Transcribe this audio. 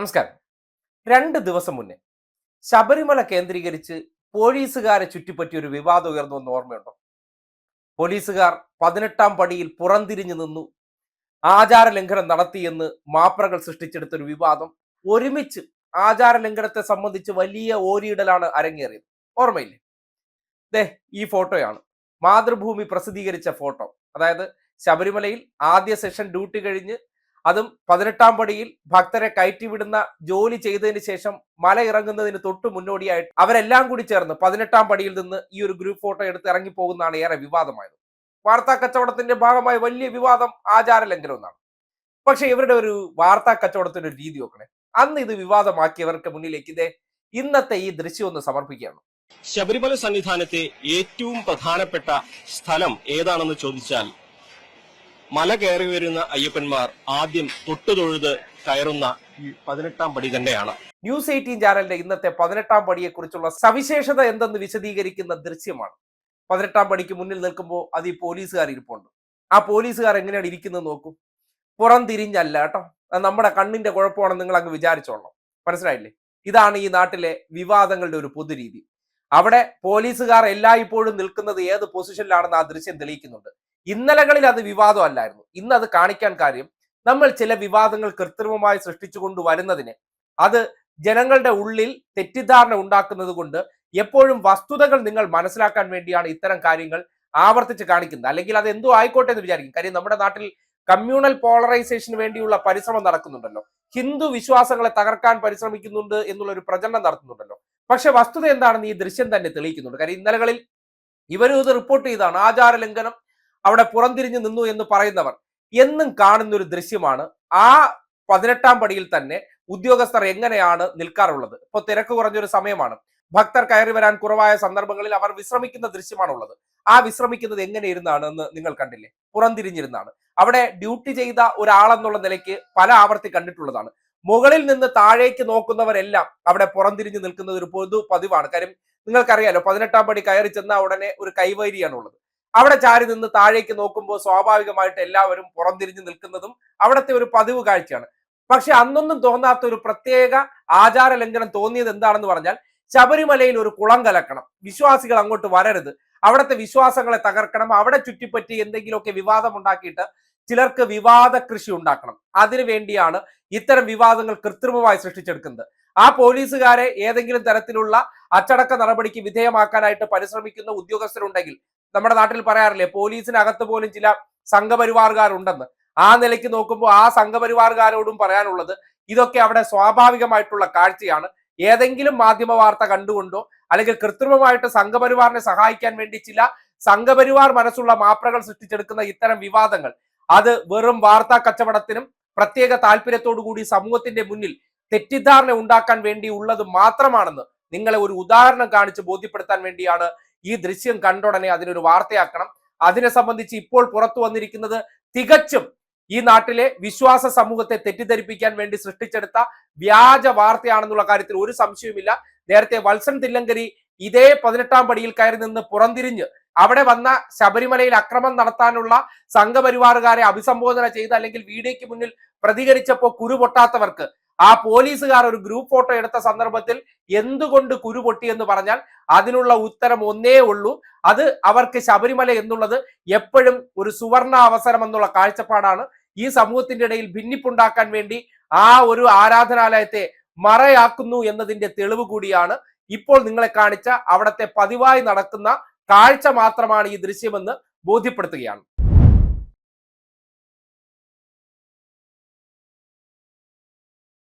നമസ്കാരം. രണ്ട് ദിവസം മുന്നേ ശബരിമല കേന്ദ്രീകരിച്ച് പോലീസുകാരെ ചുറ്റിപ്പറ്റി ഒരു വിവാദം ഉയർന്നു എന്ന് ഓർമ്മയുണ്ടോ? പോലീസുകാർ പതിനെട്ടാം പടിയിൽ പുറംതിരിഞ്ഞു നിന്നു. ആചാര ലംഘനം നടത്തിയെന്ന് മാപ്രകൾ സൃഷ്ടിച്ചെടുത്ത ഒരു വിവാദം ഒരുമിച്ച് ആചാര ലംഘനത്തെ സംബന്ധിച്ച് വലിയ ഓരിയിടലാണ് അരങ്ങേറിയത്. ഓർമ്മയില്ലേ? ദേ ഈ ഫോട്ടോയാണ്. മാതൃഭൂമി പ്രസിദ്ധീകരിച്ച ഫോട്ടോ. അതായത് ശബരിമലയിൽ ആദ്യ സെഷൻ ഡ്യൂട്ടി കഴിഞ്ഞ് അതും പതിനെട്ടാം പടിയിൽ ഭക്തരെ കയറ്റിവിടുന്ന ജോലി ചെയ്തതിന് ശേഷം മല ഇറങ്ങുന്നതിന് തൊട്ട് മുന്നോടിയായിട്ട് അവരെല്ലാം കൂടി ചേർന്ന് പതിനെട്ടാം പടിയിൽ നിന്ന് ഈ ഒരു ഗ്രൂപ്പ് ഫോട്ടോ എടുത്ത് ഇറങ്ങിപ്പോകുന്നതാണ് ഏറെ വിവാദമായത്. വാർത്താ കച്ചവടത്തിന്റെ ഭാഗമായി വലിയ വിവാദം ആചാര ലംഘനം പക്ഷെ ഇവരുടെ ഒരു വാർത്താ കച്ചവടത്തിന്റെ ഒരു രീതി നോക്കണേ. അന്ന് ഇത് വിവാദമാക്കിയവർക്ക് മുന്നിലേക്ക് ഇതേ ഇന്നത്തെ ഈ ദൃശ്യം ഒന്ന് സമർപ്പിക്കുകയാണ്. ശബരിമല സന്നിധാനത്തെ ഏറ്റവും പ്രധാനപ്പെട്ട സ്ഥലം ഏതാണെന്ന് ചോദിച്ചാൽ മല കയറി വരുന്ന അയ്യപ്പന്മാർ ആദ്യം തൊട്ടുതൊഴുത് കയറുന്ന ഈ പതിനെട്ടാം പടി തന്നെയാണ്. ന്യൂസ് എയ്റ്റീൻ ചാനലിന്റെ ഇന്നത്തെ പതിനെട്ടാം പടിയെക്കുറിച്ചുള്ള സവിശേഷത എന്തെന്ന് വിശദീകരിക്കുന്ന ദൃശ്യമാണ്. പതിനെട്ടാം പടിക്ക് മുന്നിൽ നിൽക്കുമ്പോൾ അത് ഈ പോലീസുകാർ ഇരിപ്പുണ്ട്. ആ പോലീസുകാർ എങ്ങനെയാണ് ഇരിക്കുന്നത് നോക്കൂ. പുറം തിരിഞ്ഞല്ല കേട്ടോ നമ്മുടെ കണ്ണിന്റെ കുഴപ്പമാണെന്ന് നിങ്ങൾ അങ്ങ് വിചാരിച്ചോളണം. മനസ്സിലായില്ലേ? ഇതാണ് ഈ നാട്ടിലെ വിവാദങ്ങളുടെ ഒരു പൊതുരീതി. അവിടെ പോലീസുകാർ എല്ലായ്പ്പോഴും നിൽക്കുന്നത് ഏത് പൊസിഷനിലാണെന്ന് ആ ദൃശ്യം തെളിയിക്കുന്നുണ്ട്. ഇന്നലകളിൽ അത് വിവാദമല്ലായിരുന്നു. ഇന്ന് അത് കാണിക്കാൻ കാര്യം നമ്മൾ ചില വിവാദങ്ങൾ കൃത്രിമമായി സൃഷ്ടിച്ചുകൊണ്ട് വരുന്നതിന് അത് ജനങ്ങളുടെ ഉള്ളിൽ തെറ്റിദ്ധാരണ ഉണ്ടാക്കുന്നത് കൊണ്ട് എപ്പോഴും വസ്തുതകൾ നിങ്ങൾ മനസ്സിലാക്കാൻ വേണ്ടിയാണ് ഇത്തരം കാര്യങ്ങൾ ആവർത്തിച്ച് കാണിക്കുന്നത്. അല്ലെങ്കിൽ അത് എന്തോ ആയിക്കോട്ടെ എന്ന് വിചാരിക്കും. കാര്യം നമ്മുടെ നാട്ടിൽ കമ്മ്യൂണൽ പോളറൈസേഷന് വേണ്ടിയുള്ള പരിശ്രമം നടക്കുന്നുണ്ടല്ലോ. ഹിന്ദു വിശ്വാസങ്ങളെ തകർക്കാൻ പരിശ്രമിക്കുന്നുണ്ട് എന്നുള്ള ഒരു പ്രചരണം നടത്തുന്നുണ്ടല്ലോ. പക്ഷെ വസ്തുത എന്താണെന്ന് ഈ ദൃശ്യം തന്നെ തെളിയിക്കുന്നുണ്ട്. കാര്യം ഇന്നലകളിൽ ഇവരും ഇത് റിപ്പോർട്ട് ചെയ്താണ്. ആചാര ലംഘനം അവിടെ പുറംതിരിഞ്ഞു നിന്നു എന്ന് പറയുന്നവർ എന്നും കാണുന്ന ഒരു ദൃശ്യമാണ്. ആ പതിനെട്ടാം പടിയിൽ തന്നെ ഉദ്യോഗസ്ഥർ എങ്ങനെയാണ് നിൽക്കാറുള്ളത്? ഇപ്പൊ തിരക്ക് കുറഞ്ഞൊരു സമയമാണ്. ഭക്തർ കയറി വരാൻ കുറവായ സന്ദർഭങ്ങളിൽ അവർ വിശ്രമിക്കുന്ന ദൃശ്യമാണുള്ളത്. ആ വിശ്രമിക്കുന്നത് എങ്ങനെ ഇരുന്നാണ് എന്ന് നിങ്ങൾ കണ്ടില്ലേ? പുറംതിരിഞ്ഞിരുന്നാണ്. അവിടെ ഡ്യൂട്ടി ചെയ്ത ഒരാളെന്നുള്ള നിലയ്ക്ക് പല ആവർത്തി കണ്ടിട്ടുള്ളതാണ്. മുകളിൽ നിന്ന് താഴേക്ക് നോക്കുന്നവരെല്ലാം അവിടെ പുറംതിരിഞ്ഞ് നിൽക്കുന്നത് ഒരു പൊതു പതിവാണ്. കാര്യം നിങ്ങൾക്കറിയാലോ പതിനെട്ടാം പടി കയറി ചെന്ന ഉടനെ ഒരു കൈവൈരിയാണ് ഉള്ളത് അവിടെ ചാരി നിന്ന് താഴേക്ക് നോക്കുമ്പോൾ സ്വാഭാവികമായിട്ട് എല്ലാവരും പുറംതിരിഞ്ഞ് നിൽക്കുന്നതും അവിടുത്തെ ഒരു പതിവ് കാഴ്ചയാണ്. പക്ഷെ അന്നൊന്നും തോന്നാത്ത ഒരു പ്രത്യേക ആചാര ലംഘനം തോന്നിയത് എന്താണെന്ന് പറഞ്ഞാൽ ശബരിമലയിൽ ഒരു കുളം കലക്കണം. വിശ്വാസികൾ അങ്ങോട്ട് വരരുത്. അവിടുത്തെ വിശ്വാസങ്ങളെ തകർക്കണം. അവിടെ ചുറ്റിപ്പറ്റി എന്തെങ്കിലുമൊക്കെ വിവാദം ഉണ്ടാക്കിയിട്ട് ചിലർക്ക് വിവാദ കൃഷി ഉണ്ടാക്കണം. അതിനു വേണ്ടിയാണ് ഇത്തരം വിവാദങ്ങൾ കൃത്രിമമായി സൃഷ്ടിച്ചെടുക്കുന്നത്. ആ പോലീസുകാരെ ഏതെങ്കിലും തരത്തിലുള്ള അച്ചടക്ക നടപടിക്ക് വിധേയമാക്കാനായിട്ട് പരിശ്രമിക്കുന്ന ഉദ്യോഗസ്ഥരുണ്ടെങ്കിൽ നമ്മുടെ നാട്ടിൽ പറയാറില്ലേ പോലീസിനകത്ത് പോലും ചില സംഘപരിവാറുകാരുണ്ടെന്ന് ആ നിലയ്ക്ക് നോക്കുമ്പോൾ ആ സംഘപരിവാറുകാരോടും പറയാനുള്ളത് ഇതൊക്കെ അവിടെ സ്വാഭാവികമായിട്ടുള്ള കാഴ്ചയാണ്. ഏതെങ്കിലും മാധ്യമ വാർത്ത കണ്ടുകൊണ്ടോ അല്ലെങ്കിൽ കൃത്രിമമായിട്ട് സംഘപരിവാറിനെ സഹായിക്കാൻ വേണ്ടി ചില സംഘപരിവാർ മനസ്സുള്ള മാപ്രകൾ സൃഷ്ടിച്ചെടുക്കുന്ന ഇത്തരം വിവാദങ്ങൾ അത് വെറും വാർത്താ കച്ചവടത്തിനും പ്രത്യേക താല്പര്യത്തോടു കൂടി സമൂഹത്തിന്റെ മുന്നിൽ തെറ്റിദ്ധാരണ ഉണ്ടാക്കാൻ വേണ്ടി ഉള്ളത് മാത്രമാണെന്ന് നിങ്ങളെ ഒരു ഉദാഹരണം കാണിച്ച് ബോധ്യപ്പെടുത്താൻ വേണ്ടിയാണ് ഈ ദൃശ്യം കണ്ട കണ്ടുടനെ അതിനൊരു വാർത്തയാക്കണം. അതിനെ സംബന്ധിച്ച് ഇപ്പോൾ പുറത്തു വന്നിരിക്കുന്നത് തികച്ചും ഈ നാട്ടിലെ വിശ്വാസ സമൂഹത്തെ തെറ്റിദ്ധരിപ്പിക്കാൻ വേണ്ടി സൃഷ്ടിച്ചെടുത്ത വ്യാജ വാർത്തയാണെന്നുള്ള കാര്യത്തിൽ ഒരു സംശയവുമില്ല. നേരത്തെ വത്സൻ തില്ലങ്കരി ഇതേ പതിനെട്ടാം പടിയിൽ കയറി നിന്ന് പുറംതിരിഞ്ഞ് അവിടെ വന്ന ശബരിമലയിൽ അക്രമം നടത്താനുള്ള സംഘപരിവാറുകാരെ അഭിസംബോധന ചെയ്ത് അല്ലെങ്കിൽ വീഡിയോയ്ക്ക് മുന്നിൽ പ്രതികരിച്ചപ്പോൾ കുരു പൊട്ടാത്തവർക്ക് ആ പോലീസുകാർ ഒരു ഗ്രൂപ്പ് ഫോട്ടോ എടുത്ത സന്ദർഭത്തിൽ എന്തുകൊണ്ട് കുരു പൊട്ടി എന്ന് പറഞ്ഞാൽ അതിനുള്ള ഉത്തരം ഒന്നേ ഉള്ളൂ. അത് അവർക്ക് ശബരിമല എന്നുള്ളത് എപ്പോഴും ഒരു സുവർണ അവസരം എന്നുള്ള കാഴ്ചപ്പാടാണ്. ഈ സമൂഹത്തിന്റെ ഇടയിൽ ഭിന്നിപ്പുണ്ടാക്കാൻ വേണ്ടി ആ ഒരു ആരാധനാലയത്തെ മറയാക്കുന്നു എന്നതിന്റെ തെളിവ് കൂടിയാണ് ഇപ്പോൾ നിങ്ങളെ കാണിച്ച അവിടത്തെ പതിവായി നടക്കുന്ന കാഴ്ച മാത്രമാണ് ഈ ദൃശ്യമെന്ന് ബോധ്യപ്പെടുത്തുകയാണ്.